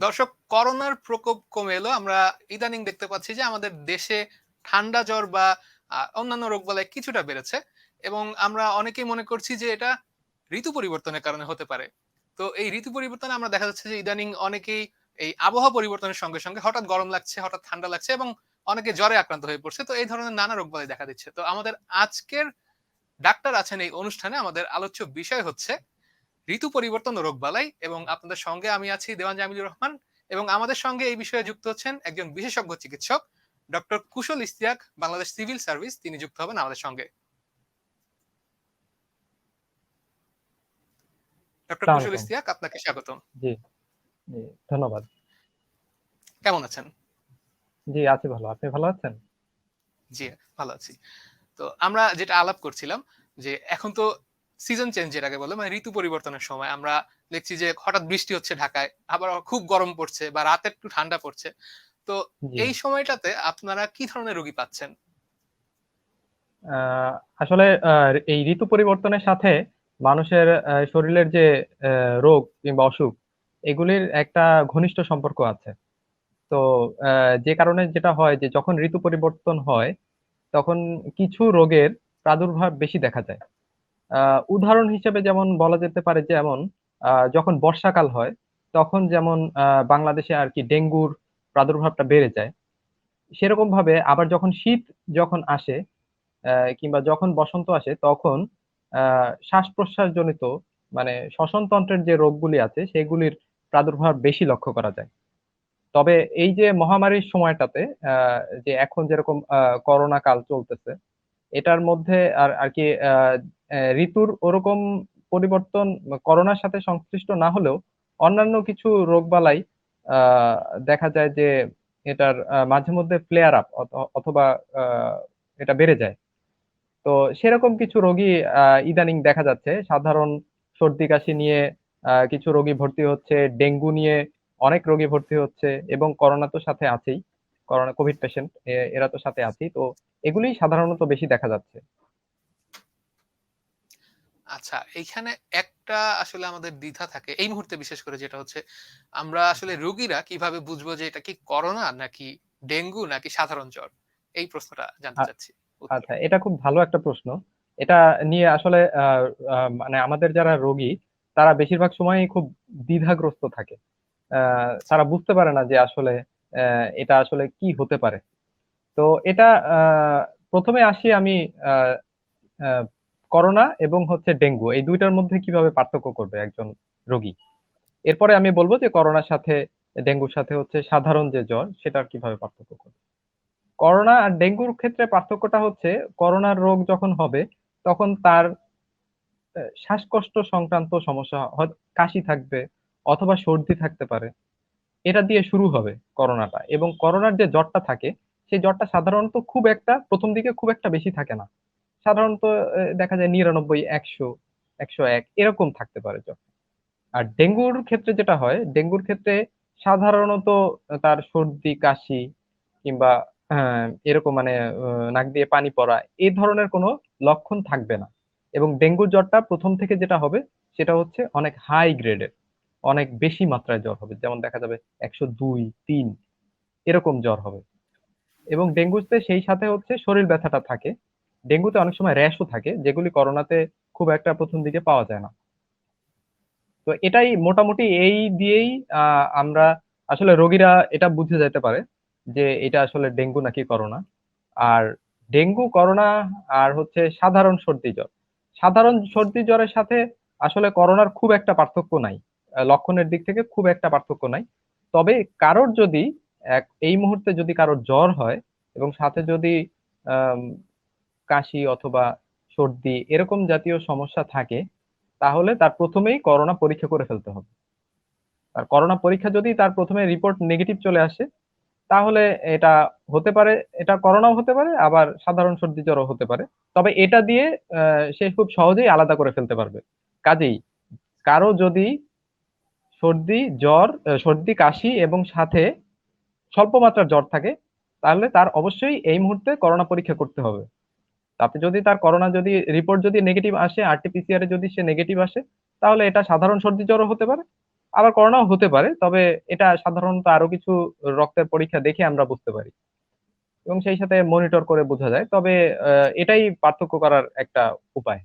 দর্শক, করোনার প্রকোপ কমে এলো। আমরা ইদানিং দেখতে পাচ্ছি যে আমাদের দেশে ঠান্ডা জ্বর বা অন্যান্য রোগবালাই কিছুটা বেড়েছে এবং আমরা অনেকেই মনে করছি যে এটা ঋতু পরিবর্তনের কারণে হতে পারে। তো এই ঋতু পরিবর্তনে আমরা দেখা যাচ্ছে যে ইদানিং অনেকেই এই আবহাওয়া পরিবর্তনের সঙ্গে সঙ্গে হঠাৎ গরম লাগছে, হঠাৎ ঠান্ডা লাগছে এবং অনেকে জ্বরে আক্রান্ত হয়ে পড়ছে। তো এই ধরনের নানা রোগবালাই দেখা দিচ্ছে। তো আমাদের আজকের ডাক্তার আছেন এই অনুষ্ঠানে। আমাদের আলোচ্য বিষয় হচ্ছে ঋতু পরিবর্তন রোগ বালাই এবং আপনাদের সঙ্গে আমি আছি দেওয়ান জামিলুর রহমান এবং আমাদের সঙ্গে এই বিষয়ে যুক্ত হচ্ছেন একজন বিশেষজ্ঞ চিকিৎসক doctor Kushal Istiaque Bangladesh civil service তিনি যুক্ত হবেন আমাদের সঙ্গে ডক্টর কুশল ইস্তিয়াক আপনাকে স্বাগতম জি, জি, ধন্যবাদ। কেমন আছেন জি, আছি ভালো। আপনি ভালো আছেন? জি ভালো আছি তো আমরা যেটা আলাপ করছিলাম যে এখন তো সিজন চেঞ্জ যেটাকে বলে মানে ঋতু পরিবর্তনের সময় আমরা দেখছি যে হঠাৎ বৃষ্টি হচ্ছে ঢাকায় আবার খুব গরম পড়ছে বা রাতে একটু ঠান্ডা পড়ছে তো এই সময়টাতে আপনারা কি ধরনের রোগী পাচ্ছেন আসলে এই ঋতু পরিবর্তনের সাথে মানুষের শরীরের যে রোগ কিংবা অসুখ এগুলির একটা ঘনিষ্ঠ সম্পর্ক আছে। তো যে কারণে যেটা হয় যে যখন ঋতু পরিবর্তন হয়, তখন কিছু রোগের প্রাদুর্ভাব বেশি দেখা যায়। উদাহরণ হিসেবে যেমন বলা যেতে পারে যেমন যখন বর্ষাকাল হয়, তখন যেমন বাংলাদেশে আরকি ডেঙ্গুর প্রাদুর্ভাবটা বেড়ে যায়। সেরকম ভাবে আবার যখন শীত যখন আসে কিংবা যখন বসন্ত আসে তখন আ শ্বাস-প্রশ্বাসজনিত মানে শ্বসনতন্ত্রের যে রোগগুলি আছে সেগুলির প্রাদুর্ভাব বেশি লক্ষ্য করা যায়। তবে এই যে মহামারীর সময়টাতে যে এখন যেরকম করোনা কাল চলতেছে, এটার মধ্যে আর আরকি আ অ্যা ঋতুর ওরকম পরিবর্তন করোনার সাথে সংশ্লিষ্ট না হলেও অন্যান্য কিছু রোগবালাই দেখা যায় যে এটার মাঝে মধ্যে ফ্লেয়ার আপ অথ অথবা এটা বেড়ে যায়। তো সেরকম কিছু রোগী ইদানিং দেখা যাচ্ছে। সাধারণ সর্দি-কাশি নিয়ে আ কিছু রোগী ভর্তি হচ্ছে, ডেঙ্গু নিয়ে অনেক রোগী ভর্তি হচ্ছে এবং করোনা তো সাথে আছেই। করোনা কোভিড পেশেন্ট এরা তো সাথে আছেই। তো এগুলি সাধারণত বেশি দেখা যাচ্ছে। আচ্ছা এইখানে একটা আসলে আমাদের দ্বিধা থাকে এই মুহূর্তে বিশেষ করে যেটা হচ্ছে আমরা আসলে রোগীরা কীভাবে বুঝব যে এটা কি করোনা নাকি ডেঙ্গু নাকি সাধারণ জ্বর এই প্রশ্নটা জানতে চাচ্ছি। আচ্ছা, এটা খুব ভালো একটা প্রশ্ন। এটা নিয়ে আসলে মানে আমাদের যারা রোগী, তারা বেশিরভাগ সময়ই খুব দ্বিধাগ্রস্ত থাকে। তারা বুঝতে পারে না যে আসলে এটা আসলে কি হতে পারে। তো এটা ১ম আসি আমি করোনা এবং হচ্ছে ডেঙ্গু এই দুইটার মধ্যে কীভাবে পার্থক্য করবে একজন রোগী। এরপরে আমি বলব যে করোনার সাথে, ডেঙ্গুর সাথে হচ্ছে সাধারণ যে জ্বর সেটা কীভাবে পার্থক্য করবে। করোনা আর ডেঙ্গুর ক্ষেত্রে পার্থক্যটা হচ্ছে, করোনার রোগ যখন হবে, তখন তার শ্বাসকষ্ট সংক্রান্ত সমস্যা কাশি থাকবে অথবা সর্দি থাকতে পারে। এটা দিয়ে শুরু হবে করোনাটা এবং করোনার যে জ্বরটা থাকে সেই জ্বরটা সাধারণত খুব একটা প্রথম দিকে খুব একটা বেশি থাকে না। সাধারণত দেখা যায় ৯৯, ১০০, ১০১ এরকম থাকতে পারে জ্বর। আর ডেঙ্গুর ক্ষেত্রে যেটা হয়, ডেঙ্গুর ক্ষেত্রে সাধারণত তার সর্দি, কাশি কিংবা হ্যাঁ, এরকম মানে নাক দিয়ে পানি পড়া এই ধরনের কোনো লক্ষণ থাকবে না। এবং ডেঙ্গুর জ্বরটা প্রথম থেকে যেটা হবে সেটা হচ্ছে অনেক হাই গ্রেডের। অনেক বেশি মাত্রায় জ্বর হবে। যেমন দেখা যাবে ১০২, ৩ এরকম জ্বর হবে। এবং ডেঙ্গুতে সেই সাথে হচ্ছে শরীর ব্যথাটা থাকে। ডেঙ্গুতে অনেক সময় র‍্যাশও থাকে যেগুলি করোনাতে খুব একটা প্রথম দিকে পাওয়া যায় না। তো এটাই মোটামুটি এই দিয়েই আমরা আসলে রোগীরা এটা বুঝে যাইতে পারে যে এটা আসলে ডেঙ্গু নাকি করোনা। আর ডেঙ্গু, করোনা আর হচ্ছে সাধারণ সর্দি জ্বর। সাধারণ সর্দি জ্বরের সাথে আসলে করোনার খুব একটা পার্থক্য নাই। লক্ষণের দিক থেকে খুব একটা পার্থক্য নাই। তবে কারোর যদি এই মুহূর্তে যদি কারোর জ্বর হয় এবং সাথে যদি কাশি অথবা সর্দি এরকম জাতীয় সমস্যা থাকে, তাহলে তার প্রথমেই করোনা পরীক্ষা করে ফেলতে হবে। আর করোনা পরীক্ষা যদি তার প্রথমে রিপোর্ট নেগেটিভ চলে আসে, তাহলে এটা হতে পারে এটা করোনাও হতে পারে আবার সাধারণ সর্দি জ্বরও হতে পারে। তবে এটা দিয়ে সে খুব সহজেই আলাদা করে ফেলতে পারবে। কাজেই কারও যদি সর্দি, জ্বর, সর্দি, কাশি এবং সাথে স্বল্প মাত্রার জ্বর থাকে, তাহলে তার অবশ্যই এই মুহূর্তে করোনা পরীক্ষা করতে হবে। তাতে যদি তার করোনা যদি রিপোর্ট যদি নেগেটিভ আসে, RT-PCR এ যদি সে নেগেটিভ আসে, তাহলে এটা সাধারণ সর্দি জ্বরও হতে পারে। আবার করোনাও হতে পারে। তবে এটা সাধারণত আরও কিছু রক্তের পরীক্ষা দেখে আমরা বুঝতে পারি। এবং সেই সাথে মনিটর করে বোঝা যায়। তবে এটাই পার্থক্য করার একটা উপায়।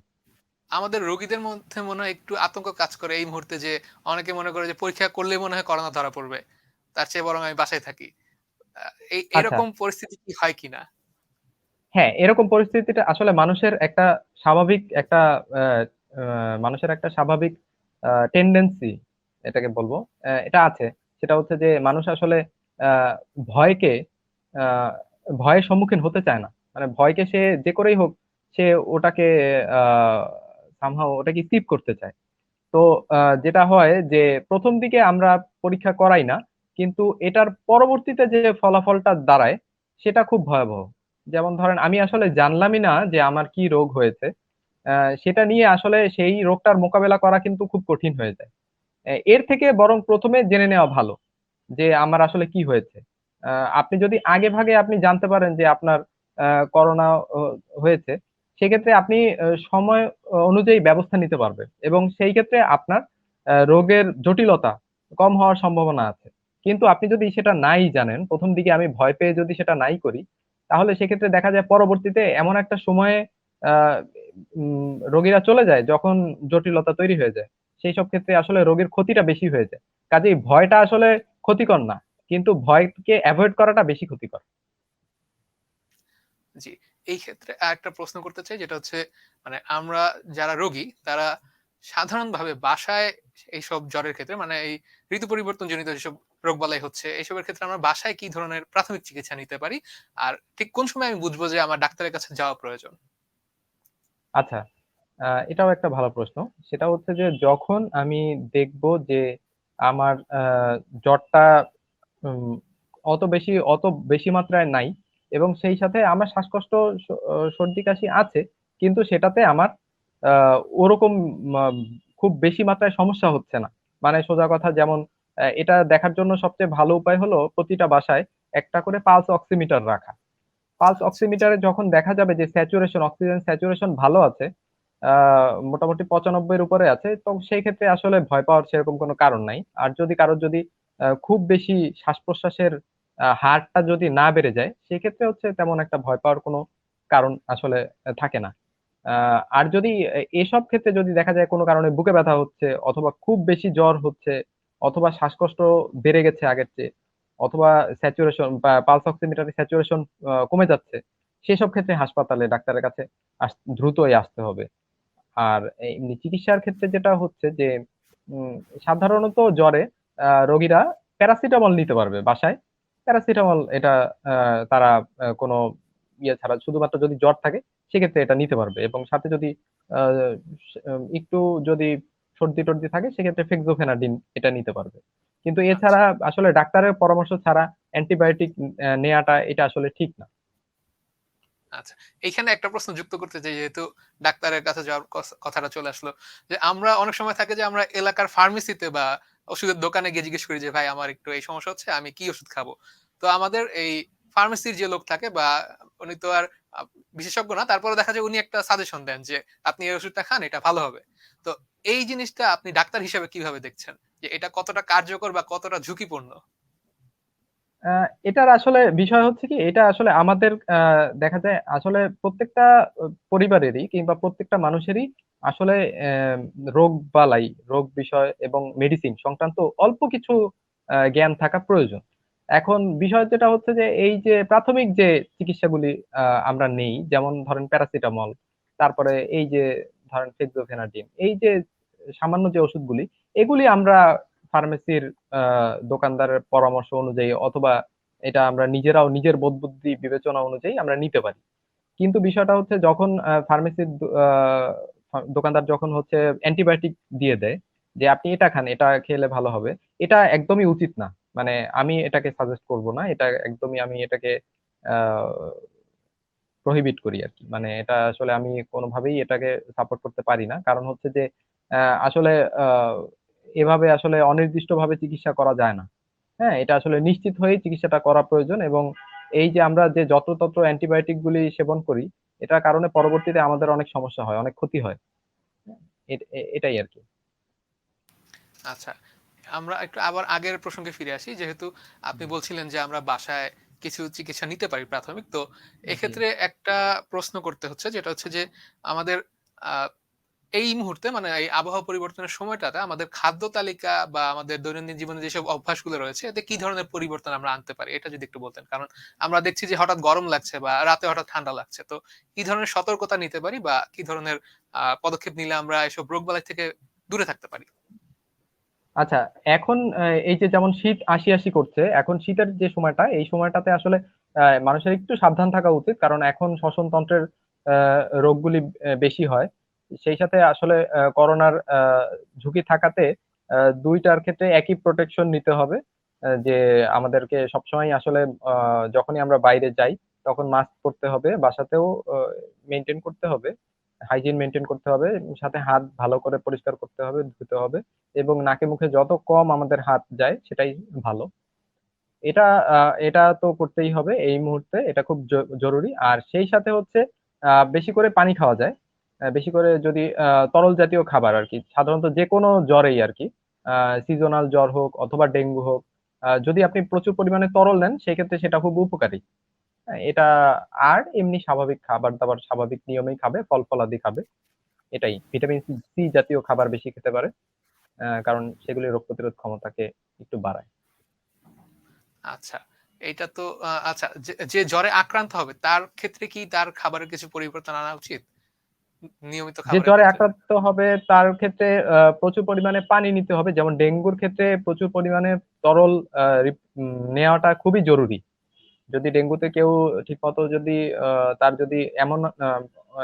আমাদের রোগীদের মধ্যে মনে হয় একটু আতঙ্ক কাজ করে এই মুহূর্তে যে অনেকে মনে করে যে পরীক্ষা করলেই মনে হয় করোনা ধরা পড়বে। তার চেয়ে বরং আমি বাসায় থাকি। এই আচ্ছা। এরকম পরিস্থিতি কি হয় কিনা? হ্যাঁ, এরকম পরিস্থিতিটা আসলে মানুষের একটা স্বাভাবিক একটা মানুষের একটা স্বাভাবিক টেনডেন্সি এটাকে বলব এটা আছে। সেটা হচ্ছে যে মানুষ আসলে ভয়কে ভয়ের সম্মুখীন হতে চায় না। মানে ভয়কে সে যে করেই হোক সে ওটাকে somehow ওটাকে স্কিপ করতে চায়। তো যেটা হয় যে ১ম দিকে আমরা পরীক্ষা করাই না। কিন্তু এটার পরবর্তীতে যে ফলাফলটা দাঁড়ায় সেটা খুব ভয়াবহ। যেমন ধরেন আমি আসলে জানলামই না যে আমার কি রোগ হয়েছে। সেটা নিয়ে আসলে সেই রোগটার মোকাবেলা করা কিন্তু খুব কঠিন হয়ে যায়। এর থেকে বরং প্রথমে জেনে নেওয়া ভালো। যে আমার আসলে কি হয়েছে। আপনি যদি আগে ভাগে আপনি জানতে পারেন যে আপনার করোনা হয়েছে, সেক্ষেত্রে আপনি সময় অনুযায়ী ব্যবস্থা নিতে পারবেন। এবং সেই ক্ষেত্রে আপনার রোগের জটিলতা কম হওয়ার সম্ভাবনা আছে। কিন্তু আপনি যদি সেটা নাই জানেন, প্রথম দিকে আমি ভয় পেয়ে যদি সেটা নাই করি, তাহলে সেক্ষেত্রে দেখা যায় পরবর্তীতে এমন একটা সময়ে রোগীরা চলে যায় যখন জটিলতা তৈরি হয়ে যায়। সেই সব ক্ষেত্রে আসলে রোগীর ক্ষতিটা বেশি হয়ে যায়। কাজেই ভয়টা আসলে ক্ষতিকর না। কিন্তু ভয়কে অ্যাভয়েড করাটা বেশি ক্ষতিকর। জি। এই ক্ষেত্রে আরেকটা প্রশ্ন করতে চাই, যেটা হচ্ছে মানে আমরা যারা রোগী, তারা সাধারণভাবে বাসায় এইসব জ্বরের ক্ষেত্রে মানে এই ঋতু পরিবর্তন জনিত যেসব রোগবালাই হচ্ছে এইসবের ক্ষেত্রে আমরা বাসায় কি ধরনের প্রাথমিক চিকিৎসা নিতে পারি? আর ঠিক কোন সময় আমি বুঝব যে আমার ডাক্তারের কাছে যাওয়া প্রয়োজন? আচ্ছা। এটাও একটা ভালো প্রশ্ন। সেটা হচ্ছে যে যখন আমি দেখব যে আমার জ্বরটা অত বেশি অত বেশি মাত্রায় নাই এবং সেই সাথে আমার শ্বাসকষ্ট স সর্দি-কাশি আছে। কিন্তু সেটাতে আমার ওরকম খুব বেশি মাত্রায় সমস্যা হচ্ছে না। মানে সোজা কথা যেমন এটা দেখার জন্য সবচেয়ে ভালো উপায় হলো প্রতিটা বাসায় একটা করে পালস অক্সিমিটার রাখা। পালস। অক্সিমিটারে যখন দেখা যাবে যে স্যাচুরেশন, অক্সিজেন স্যাচুরেশন ভালো আছে, মোটামুটি ৯৫ এর উপরে আছে, তো সেই ক্ষেত্রে আসলে ভয় পাওয়ার সেরকম কোনো কারণ নাই। আর যদি কারোর যদি খুব বেশি শ্বাস-প্রশ্বাসের আ হারটা যদি না বেড়ে যায়, সেক্ষেত্রে হচ্ছে তেমন একটা ভয় পাওয়ার কোনো কারণ আসলে থাকে না। আর যদি এসব ক্ষেত্রে যদি দেখা যায় কোনো কারণে বুকে ব্যথা হচ্ছে অথবা খুব বেশি জ্বর হচ্ছে অথবা শ্বাসকষ্ট বেড়ে গেছে আগের চেয়ে অথবা স্যাচুরেশন বা পালস অক্সিমিটারের স্যাচুরেশন কমে যাচ্ছে, সেসব ক্ষেত্রে হাসপাতালে ডাক্তারের কাছে দ্রুতই আসতে হবে। আর এমনি চিকিৎসার ক্ষেত্রে যেটা হচ্ছে যে সাধারণত জ্বরে রোগীরা প্যারাসিটামল নিতে পারবে বাসায়। প্যারাসিটামল এটা তারা কোনো ইয়ে ছাড়া শুধুমাত্র যদি জ্বর থাকে সেক্ষেত্রে এটা নিতে পারবে এবং সাথে যদি একটু যদি সর্দি-টর্দি থাকে সেক্ষেত্রে ফেক্সোফেনাডিন এটা নিতে পারবে। কিন্তু আচ্ছা। এছাড়া আসলে ডাক্তারের পরামর্শ ছাড়া অ্যান্টিবায়োটিক অ্যা নেয়াটা এটা আসলে ঠিক না। আচ্ছা। এইখানে একটা প্রশ্ন যুক্ত করতে চাই যেহেতু ডাক্তারের কাছে যাওয়ার কথাটা চলে আসলো। যে আমরা অনেক সময় থাকে যে আমরা এলাকার ফার্মেসিতে বা ওষুধের দোকানে গিয়ে জিজ্ঞেস করি যে, "ভাই আমার একটু এই সমস্যা হচ্ছে, আমি কি ওষুধ খাব?" তো আমাদের এই ফার্মেসির যে লোক থাকে বা উনি তো আর বিশেষজ্ঞ না। তারপরেও দেখা যায় উনি একটা সাজেশন দেন যে, "আপনি এই ওষুধটা খান, এটা ভালো হবে।" তো এই জিনিসটা আপনি ডাক্তার হিসেবে কীভাবে দেখছেন? যে এটা কতটা কার্যকর বা কতটা ঝুঁকিপূর্ণ? এটার আসলে বিষয় হচ্ছে কি, এটা আসলে আমাদের দেখা যায় আসলে প্রত্যেকটা পরিবারেরই কিংবা প্রত্যেকটা মানুষেরই আসলে রোগ বালাই রোগ বিষয় এবং মেডিসিন সংক্রান্ত অল্প কিছু জ্ঞান থাকা প্রয়োজন। এখন বিষয় যেটা হচ্ছে যে এই যে প্রাথমিক যে চিকিৎসাগুলি আমরা নেই, যেমন ধরেন প্যারাসিটামল, তারপরে এই যে ধরেন ফেক্সোফেনাডিন, এই যে সামান্য যে ওষুধগুলি, এগুলি আমরা ফার্মেসির দোকানদারের পরামর্শ অনুযায়ী অথবা এটা আমরা নিজেরাও নিজের বোধ-বুদ্ধি বিবেচনা অনুযায়ী আমরা নিতে পারি। কিন্তু বিষয়টা হচ্ছে যখন ফার্মেসির দোকানদার যখন হচ্ছে অ্যান্টিবায়োটিক দিয়ে দেয়, যে আপনি এটা খান, এটা খেলে ভালো হবে। এটা একদমই উচিত না। মানে আমি এটাকে সাজেস্ট করব না। এটা একদমই আমি এটাকে প্রহিবিট করি আরকি। মানে এটা আসলে আমি কোনোভাবেই এটাকে সাপোর্ট করতে পারি না। কারণ হচ্ছে যে আসলে এভাবে আসলে অনির্দিষ্টভাবে চিকিৎসা করা যায় না। হ্যাঁ? এটা আসলে নিশ্চিত হয়েই চিকিৎসাটা করা প্রয়োজন এবং এই যে আমরা যে যত্রতত্র অ্যান্টিবায়োটিক গুলি সেবন করি, এটার কারণে পরবর্তীতে আমাদের অনেক সমস্যা হয়, অনেক ক্ষতি হয়। এটাই আর কি আচ্ছা। আমরা একটু আবার আগের প্রসঙ্গে ফিরে আসি। যেহেতু আপনি বলছিলেন যে আমরা বাসায় কিছু চিকিৎসা নিতে পারি প্রাথমিক। তো এক্ষেত্রে একটা প্রশ্ন করতে হচ্ছে যেটা হচ্ছে যে আমাদের এই মুহূর্তে মানে এই আবহাওয়া পরিবর্তনের সময়টাতে আমাদের খাদ্য তালিকা বা আমাদের দৈনন্দিন জীবনে যেসব অভ্যাসগুলো রয়েছে এতে কি ধরনের পরিবর্তন আমরা আনতে পারি? এটা যদি একটু বলতেন। কারণ আমরা দেখছি যে হঠাৎ গরম লাগছে বা রাতে হঠাৎ ঠান্ডা লাগছে। তো কি ধরনের সতর্কতা নিতে পারি বা কি ধরনের পদক্ষেপ নিলে আমরা এসব রোগবালাই থেকে দূরে থাকতে পারি? আচ্ছা, এখন এই যে যেমন শীত আসি, আসি করছে, এখন শীতের যে সময়টা, এই সময়টাতে আসলে মানুষের একটু সাবধান থাকা উচিত। কারণ এখন শ্বসনতন্ত্রের রোগগুলি বেশি হয়। সেই সাথে আসলে করোনার ঝুঁকি থাকাতে ২ ক্ষেত্রে একই প্রোটেকশন নিতে হবে। যে আমাদেরকে সবসময় আসলে যখনই আমরা বাইরে যাই, তখন মাস্ক পরতে হবে। বাসাতেও অ মেইনটেইন করতে হবে। হাইজিন মেনটেন করতে হবে। সাথে হাত ভালো করে পরিষ্কার করতে হবে, ধুতে হবে। এবং নাকে মুখে যত কম আমাদের হাত যায় সেটাই ভালো। এটা এটা তো করতেই হবে এই মুহূর্তে। এটা খুব জরুরি। আর সেই সাথে হচ্ছে বেশি করে পানি খাওয়া যায়। বেশি করে যদি তরল জাতীয় খাবার আরকি। সাধারণত যেকোনো জ্বরেই আরকি। আ সিজনাল জ্বর হোক অথবা ডেঙ্গু হোক। যদি আপনি প্রচুর পরিমাণে তরল নেন সেক্ষেত্রে সেটা খুব উপকারী। এটা আর এমনি স্বাভাবিক খাবার-দাবার স্বাভাবিক নিয়মেই খাবে, ফল-ফলাদি খাবে। এটাই। ভিটামিন সি জাতীয় খাবার বেশি খেতে পারে। কারণ সেগুলি রোগ প্রতিরোধ ক্ষমতাকে একটু বাড়ায়। আচ্ছা। এটা তো আচ্ছা যে, যে জ্বরে আক্রান্ত হবে তার ক্ষেত্রে কি তার খাবারের কিছু পরিবর্তন আনা উচিত? নিয়মিত যে জ্বরে আক্রান্ত হবে তার ক্ষেত্রে প্রচুর পরিমাণে পানি নিতে হবে। যেমন ডেঙ্গুর ক্ষেত্রে প্রচুর পরিমাণে তরল নেওয়াটা খুবই জরুরি। যদি ডেঙ্গুতে কেউ ঠিকমতো যদি তার যদি এমন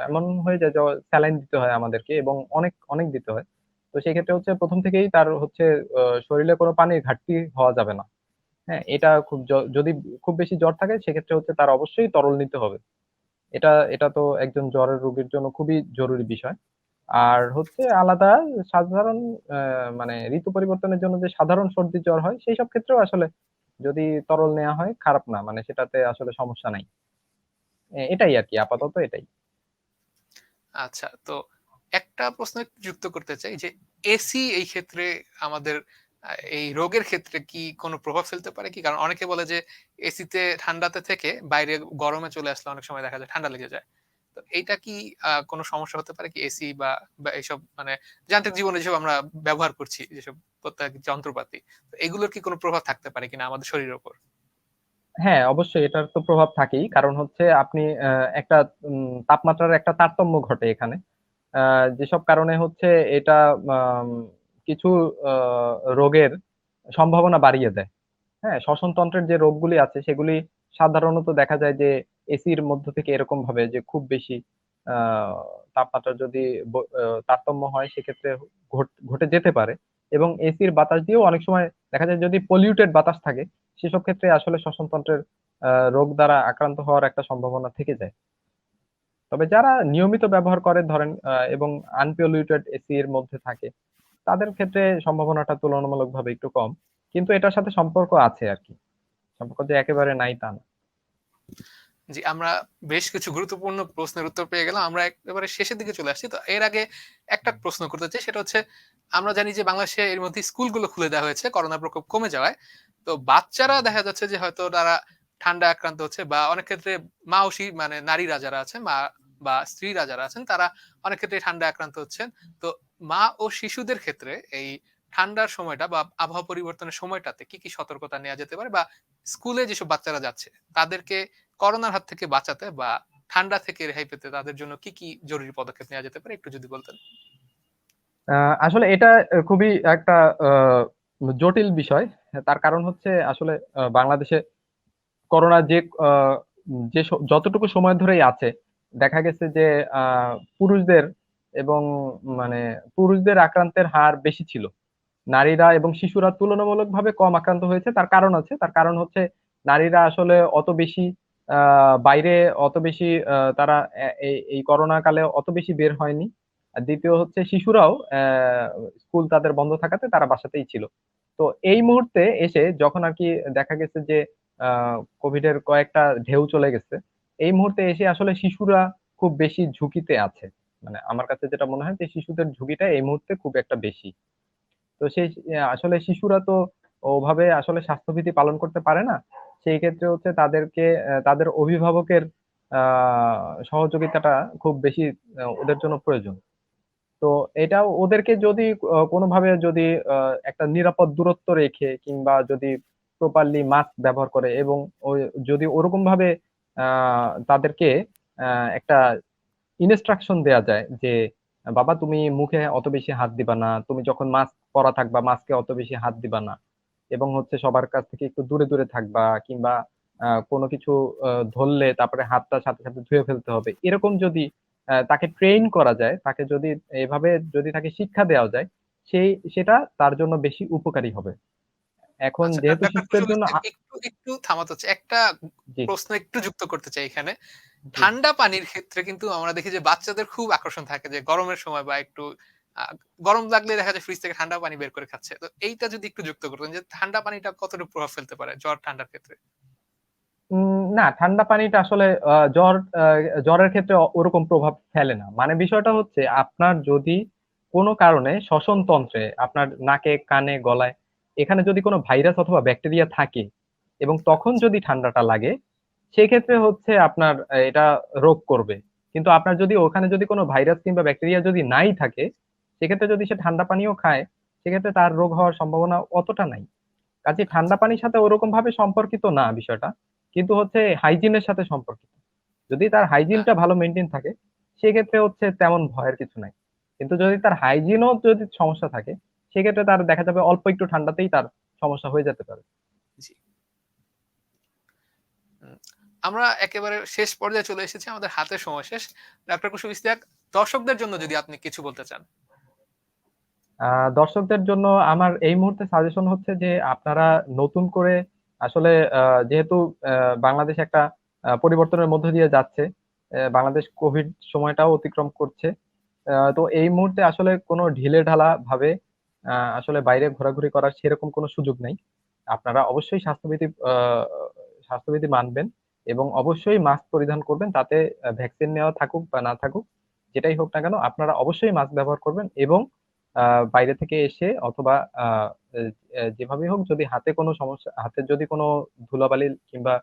এমন হয়ে যায় স্যালাইন দিতে হয় আমাদেরকে এবং অনেক, অনেক দিতে হয়। তো সেক্ষেত্রে হচ্ছে প্রথম থেকেই তার হচ্ছে শরীরে কোনো পানির ঘাটতি হওয়া যাবে না। হ্যাঁ? এটা খুব যদি খুব বেশি জ্বর থাকে সেক্ষেত্রে হচ্ছে তার অবশ্যই তরল নিতে হবে। এটা, এটা তো একজন জ্বরের রোগীর জন্য খুবই জরুরি বিষয়। আর হচ্ছে আলাদা সাধারণ মানে ঋতু পরিবর্তনের জন্য যে সাধারণ সর্দি জ্বর হয় সেই সব ক্ষেত্রেও আসলে যদি তরল নেওয়া হয় খারাপ না। মানে সেটাতে আসলে সমস্যা নাই। এটাই আর কি আপাতত এটাই। আচ্ছা। তো একটা প্রশ্ন যুক্ত করতে চাই যে এসি এই ক্ষেত্রে আমাদের এই রোগের ক্ষেত্রে কি কোনো প্রভাব ফেলতে পারে কি? কারণ অনেকে বলে যে এসিতে ঠান্ডাতে থেকে বাইরে গরমে চলে আসলে অনেক সময় দেখা যায় ঠান্ডা লেগে যায়। তো এইটা কি কোনো সমস্যা হতে পারে কি? এসি বা, এইসব মানে যান্ত্রিক জীবনে যেসব আমরা ব্যবহার করছি যেসব প্রত্যেক যন্ত্রপাতি। তো এগুলোর কি কোনো প্রভাব থাকতে পারে কিনা আমাদের শরীরের উপর? হ্যাঁ, অবশ্যই এটার তো প্রভাব থাকেই। কারণ হচ্ছে আপনি একটা উম তাপমাত্রার একটা তারতম্য ঘটে এখানে। যেসব কারণে হচ্ছে এটা কিছু রোগের সম্ভাবনা বাড়িয়ে দেয়। হ্যাঁ? শ্বসনতন্ত্রের যে রোগগুলি আছে সেগুলি সাধারণত দেখা যায় যে এসির মধ্য থেকে এরকম ভাবে যে খুব বেশি তাপমাত্রা যদি তারতম্য হয় সেক্ষেত্রে ঘটে যেতে পারে। এবং এসির বাতাস দিয়েও অনেক সময় দেখা যায় যদি পলিউটেড বাতাস থাকে সেসব ক্ষেত্রে আসলে শ্বসনতন্ত্রের রোগ দ্বারা আক্রান্ত হওয়ার একটা সম্ভাবনা থেকে যায়। তবে যারা নিয়মিত ব্যবহার করে ধরেন এবং আনপলিউটেড এসি এর মধ্যে থাকে, তাদের ক্ষেত্রে সম্ভাবনাটা তুলনামূলকভাবে একটু কম। কিন্তু এটার সাথে সম্পর্ক আছে আরকি। সম্পর্ক যে একেবারে নাই তা না। জি, আমরা বেশ কিছু গুরুত্বপূর্ণ প্রশ্নের উত্তর পেয়ে গেলাম। আমরা একেবারে শেষের দিকে চলে আসছি। তো এর আগে একটা প্রশ্ন করতে চাই সেটা হচ্ছে আমরা জানি যে বাংলাদেশে এর মধ্যে স্কুলগুলো খুলে দেওয়া হয়েছে করোনার প্রকোপ কমে যাওয়ায়। তো বাচ্চারা দেখা যাচ্ছে যে হয়তো তারা ঠান্ডা আক্রান্ত হচ্ছে বা অনেক ক্ষেত্রে মা মানে নারীরা যারা আছে মা বা স্ত্রীরা যারা আছেন তারা অনেক ক্ষেত্রে ঠান্ডায় আক্রান্ত হচ্ছেন। তো মা ও শিশুদের ক্ষেত্রে এই ঠান্ডার সময়টা বা আবহাওয়া পরিবর্তনের সময়টাতে কি, কি সতর্কতা নেওয়া যেতে পারে? বা স্কুলে যেসব বাচ্চারা যাচ্ছে তাদেরকে করোনার হাত থেকে বাঁচাতে বা ঠান্ডা থেকে রেহাই পেতে তাদের জন্য কি, কি জরুরি পদক্ষেপ নেওয়া যেতে পারে একটু যদি বলতেন? আসলে এটা খুবই একটা জটিল বিষয়। তার কারণ হচ্ছে আসলে বাংলাদেশে করোনা যে যে যতটুকু সময় ধরেই আছে, দেখা গেছে যে পুরুষদের এবং মানে পুরুষদের আক্রান্তের হার বেশি ছিল। নারীরা এবং শিশুরা তুলনামূলকভাবে কম আক্রান্ত হয়েছে। তার কারণ আছে। তার কারণ হচ্ছে নারীরা আসলে অত বেশি বাইরে অত বেশি তারা এই করোনা কালে অত বেশি বের হয়নি। আর দ্বিতীয় হচ্ছে শিশুরাও স্কুল তাদের বন্ধ থাকাতে তারা বাসাতেই ছিল। তো এই মুহূর্তে এসে যখন আরকি দেখা গেছে যে, আ কোভিড কয়েকটা ঢেউ চলে গেছে। এই মুহূর্তে এসে আসলে শিশুরা খুব বেশি ঝুঁকিতে আছে। মানে আমার কাছে যেটা মনে হয় যে, শিশুদের ঝুঁকিটা এই মুহূর্তে খুব একটা বেশি। তো সেই আসলে শিশুরা তো ওভাবে আসলে স্বাস্থ্যবিধি পালন করতে পারে না। সেই ক্ষেত্রে হচ্ছে তাদেরকে তাদের অভিভাবকের সহযোগিতাটা খুব বেশি ওদের জন্য প্রয়োজন। তো এটাও ওদেরকে যদি কোনোভাবে যদি একটা নিরাপদ দূরত্ব রেখে কিংবা যদি প্রপারলি মাস্ক ব্যবহার করে এবং যদি ওরকমভাবে আ তাদেরকে একটা ইনস্ট্রাকশন দেয়া যায় যে, "বাবা তুমি মুখে অত বেশি হাত দিবা না। তুমি যখন মাস্ক পরা থাকবা, মাস্কে অত বেশি হাত দিবা না। এবং হচ্ছে সবার কাছ থেকে একটু দূরে, দূরে থাকবা কিংবা কোনো কিছু ধরলে তারপরে হাতটা সাথে, সাথে ধুয়ে ফেলতে হবে।" এরকম যদি তাকে ট্রেইন করা যায়, তাকে যদি এভাবে যদি তাকে শিক্ষা দেওয়া যায়, সেই সেটা তার জন্য বেশি উপকারী হবে। এখন আচ্ছা, যেহেতু কুশল জন্য একটু, একটু থামাতে হচ্ছে। একটা প্রশ্ন একটু যুক্ত করতে চাই এখানে। ঠান্ডা পানির ক্ষেত্রে কিন্তু আমরা দেখি যে বাচ্চাদের খুব আকর্ষণ থাকে যে গরমের সময় বা একটু গরম লাগলে দেখা যায় ফ্রিজ থেকে ঠান্ডা পানি বের করে খাচ্ছে। তো এইটা যদি একটু যুক্ত করতেন যে ঠান্ডা পানিটা কতটুকু প্রভাব ফেলতে পারে জ্বর ঠান্ডার ক্ষেত্রে? উম না ঠান্ডা পানিটা আসলে জ্বর জ্বরের ক্ষেত্রে ওরকম প্রভাব ফেলে না। মানে বিষয়টা হচ্ছে আপনার যদি কোনো কারণে শ্বসন তন্ত্রে আপনার নাকে, কানে, গলায় এখানে যদি কোনো ভাইরাস অথবা ব্যাকটেরিয়া থাকে এবং তখন যদি ঠান্ডাটা লাগে, সেক্ষেত্রে হচ্ছে আপনার এটা রোগ করবে। কিন্তু আপনার যদি ওখানে যদি কোনো ভাইরাস কিংবা ব্যাকটেরিয়া যদি নাই থাকে, সেক্ষেত্রে যদি সে ঠান্ডা পানিও খায়, সেক্ষেত্রে তার রোগ হওয়ার সম্ভাবনা অতটা নাই। কাজেই ঠান্ডা পানির সাথে ওরকম ভাবে সম্পর্কিত না বিষয়টা। কিন্তু হচ্ছে হাইজিনের সাথে সম্পর্কিত। যদি তার হাইজিনটা ভালো মেনটেন থাকে, সেক্ষেত্রে হচ্ছে তেমন ভয়ের কিছু নাই। কিন্তু যদি তার হাইজিনও যদি সমস্যা থাকে, সেক্ষেত্রে তার দেখা যাবে অল্প একটু ঠান্ডাতেই তার সমস্যা হয়ে যেতে পারে। আমরা একেবারে শেষ পর্যায়ে চলে এসেছি। আমাদের হাতে সময় শেষ। ডাক্তার কুশল ইসতিহাক দর্শকদের জন্য যদি আপনি কিছু বলতে চান। দর্শকদের জন্য আমার এই মুহূর্তে সাজেশন হচ্ছে যে আপনারা নতুন করে আসলে যেহেতু বাংলাদেশ একটা পরিবর্তনের মধ্য দিয়ে যাচ্ছে। বাংলাদেশ কোভিড সময়টাও অতিক্রম করছে। তো এই মুহূর্তে আসলে কোনো ঢিলেঢালা ভাবে আ আসলে বাইরে ঘোরাঘুরি করার সেরকম কোনো সুযোগ নেই। আপনারা অবশ্যই স্বাস্থ্যবিধি স্বাস্থ্যবিধি মানবেন এবং অবশ্যই মাস্ক পরিধান করবেন। তাতে ভ্যাকসিন নেওয়া থাকুক বা না থাকুক, যেটাই হোক না কেন আপনারা অবশ্যই মাস্ক ব্যবহার করবেন এবং বাইরে থেকে এসে অথবা এ হোক যদি হাতে কোনো সমস্যা হাতে যদি কোনো ধুলাবালি কিংবা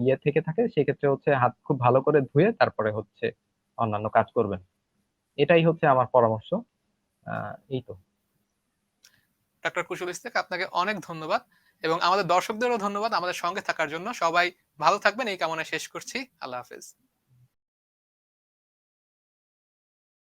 ইয়ে থেকে থাকে সেক্ষেত্রে হচ্ছে হাত খুব ভালো করে ধুয়ে তারপরে হচ্ছে অন্যান্য কাজ করবেন। এটাই হচ্ছে আমার পরামর্শ। এই তো। ডাক্তার কুশল ইস্তেক, আপনাকে অনেক ধন্যবাদ এবং আমাদের দর্শকদেরও ধন্যবাদ আমাদের সঙ্গে থাকার জন্য। সবাই ভালো থাকবেন, এই কামনা শেষ করছি। আল্লাহ হাফেজ।